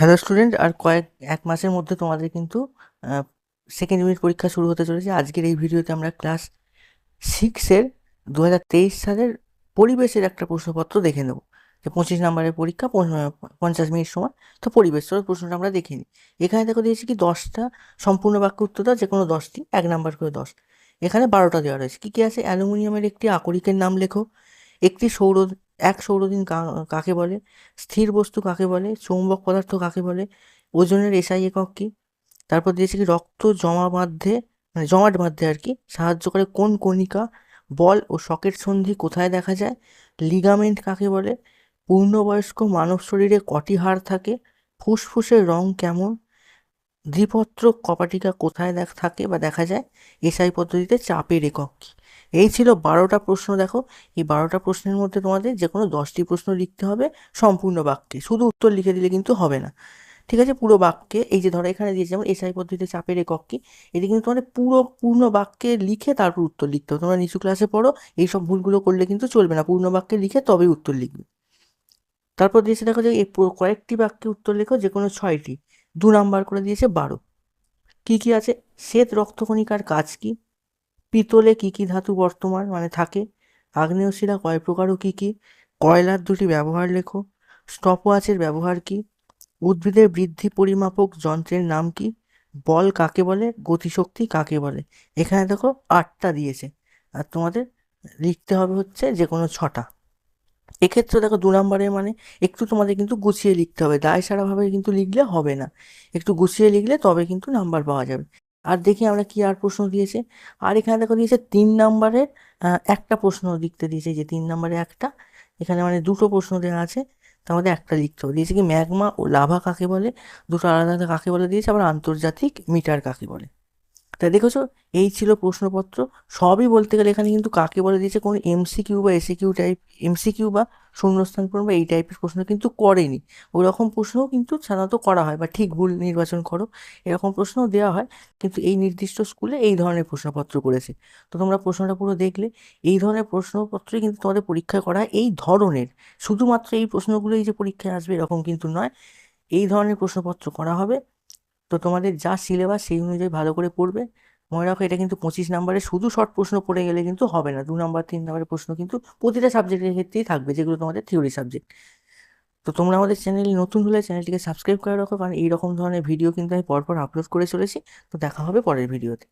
Hello student আর কয়েক, এক মাসের মধ্যে তোমাদের কিন্তু সেকেন্ড ইউনিট পরীক্ষা শুরু হতে চলেছে। আজকের এই ভিডিওতে আমরা ক্লাস সিক্সের দু হাজার তেইশ সালের পরিবেশের একটা প্রশ্নপত্র দেখে নেব। যে পঁচিশ নম্বরের পরীক্ষা পঞ্চাশ মিনিট সময়, তো পরিবেশ প্রশ্নটা আমরা দেখে নিই। এখানে দেখো দিয়েছি কি দশটা সম্পূর্ণ বাক্য উত্তর দাও যে কোনো দশটি, এক নাম্বার করে দশ। এখানে বারোটা দেওয়া রয়েছে। কী কী আছে? অ্যালুমিনিয়ামের একটি আকরিকের নাম লেখো। একটি সৌর এক সৌরদিন কাকে বলে? স্থির বস্তু কাকে বলে? চৌম্বক পদার্থ কাকে বলে? ওজনের এসআই একক কি? তারপর দিয়েছে কি রক্ত জমা বাঁধতে মানে জমাট বাঁধতে আর কি, সাহায্য করে কোন কণিকা, বল ও সকেট সন্ধি কোথায় দেখা যায়? লিগামেন্ট কাকে বলে? পূর্ণবয়স্ক মানব শরীরে কটি হাড় থাকে? ফুসফুসের রং কেমন? দ্বিপত্র কপাটিকা কোথায় দেখ, থাকে বা দেখা যায়? এসআই পদ্ধতিতে চাপের একক কি? এই ছিল বারোটা প্রশ্ন, দেখো। এই বারোটা প্রশ্নের মধ্যে তোমাদের যে কোনো দশটি প্রশ্ন লিখতে হবে সম্পূর্ণ বাক্যে। শুধু উত্তর লিখে দিলে কিন্তু হবে না। ঠিক আছে? পুরো বাক্যে, এই যে ধরো এখানে দিয়েছে যেমন এসআই পদ্ধতিতে চাপের একক কি এটি কিন্তু তোমাদের পুরো, পূর্ণ বাক্যে লিখে তারপর উত্তর লিখতে হবে। তোমরা নিচু ক্লাসে পড়ো এই সব ভুলগুলো করলে কিন্তু চলবে না। পূর্ণ বাক্যে লিখে তবেই উত্তর লিখবে। তারপর দিয়েছে দেখো যে কয়েকটি বাক্যে উত্তর লেখো যে কোনো ছয়টি। দু নাম্বার করে দিয়েছে বারো। কি কি আছে? শ্বেত রক্তকণিকার কাজ কি? পিতলে কি কি ধাতু বর্তমান মানে থাকে? আগ্নেয় শিলা কয় প্রকার ও কি কি? কয়লার দুটি ব্যবহার লেখো। স্টপওয়াচের ব্যবহার কি? উদ্ভিদের বৃদ্ধি পরিমাপক যন্ত্রের নাম কি? বল কাকে বলে? গতিশক্তি কাকে বলে? এখানে দেখো আটটা দিয়েছে। আর তোমাদের লিখতে হবে হচ্ছে যে কোনো ছটা। এক্ষেত্রে দেখো দু নম্বরের মানে একটু তোমাদের কিন্তু গুছিয়ে লিখতে হবে। দায় সারাভাবে কিন্তু লিখলে হবে না। একটু গুছিয়ে লিখলে তবে কিন্তু নাম্বার পাওয়া যাবে। আর দেখি আমরা কি আর প্রশ্ন দিয়েছে। আর এখানে দেখো দিয়েছে তিন নম্বরের একটা প্রশ্ন লিখতে দিয়েছে যে তিন নম্বরে একটা। এখানে মানে দুটো প্রশ্ন দেওয়া আছে, তার মধ্যে একটা লিখতে হবে। দিয়েছে কি ম্যাগমা ও লাভা কাকে বলে? দুটো আলাদা আলাদা কাকে বলে দিয়েছে? আবার আন্তর্জাতিক মিটার কাকে বলে? তা দেখেছ? এই ছিল প্রশ্নপত্র। সবই বলতে গেলে এখানে কিন্তু কাকে বলে দিয়েছে? কোনো এমসিকিউ বা এসিকিউ টাইপ এমসিকিউ বা শূন্যস্থান পূরণ বা এই টাইপের প্রশ্ন কিন্তু করেনি। ওই রকম প্রশ্নও কিন্তু সাধারণত করা হয় বা ঠিক ভুল নির্বাচন করো, এরকম প্রশ্নও দেওয়া হয়। কিন্তু এই নির্দিষ্ট স্কুলে এই ধরনের প্রশ্নপত্র করেছে। তো তোমরা প্রশ্নটা পুরো দেখলে, এই ধরনের প্রশ্নপত্রই কিন্তু তোমাদের পরীক্ষায় করা এই ধরনের। শুধুমাত্র এই প্রশ্নগুলোই যে পরীক্ষায় আসবে এরকম কিন্তু নয়, এই ধরনের প্রশ্নপত্র করা হবে। তো তোমাদের যা সিলেবাস সেই অনুযায়ী ভালো করে পড়বে। মনে রাখো, এটা কিন্তু পঁচিশ নাম্বারে শুধু শর্ট প্রশ্ন পড়ে গেলে কিন্তু হবে না। দু নাম্বার তিন নাম্বারের প্রশ্ন কিন্তু প্রতিটা সাবজেক্টের ক্ষেত্রেই থাকবে, যেগুলো তোমাদের থিওরি সাবজেক্ট তো তোমরা আমাদের চ্যানেলে নতুন হলে চ্যানেলটিকে সাবস্ক্রাইব করে রাখো, কারণ এইরকম ধরনের ভিডিও কিন্তু আমি পরপর আপলোড করে চলেছি। তো দেখা হবে পরের ভিডিওতে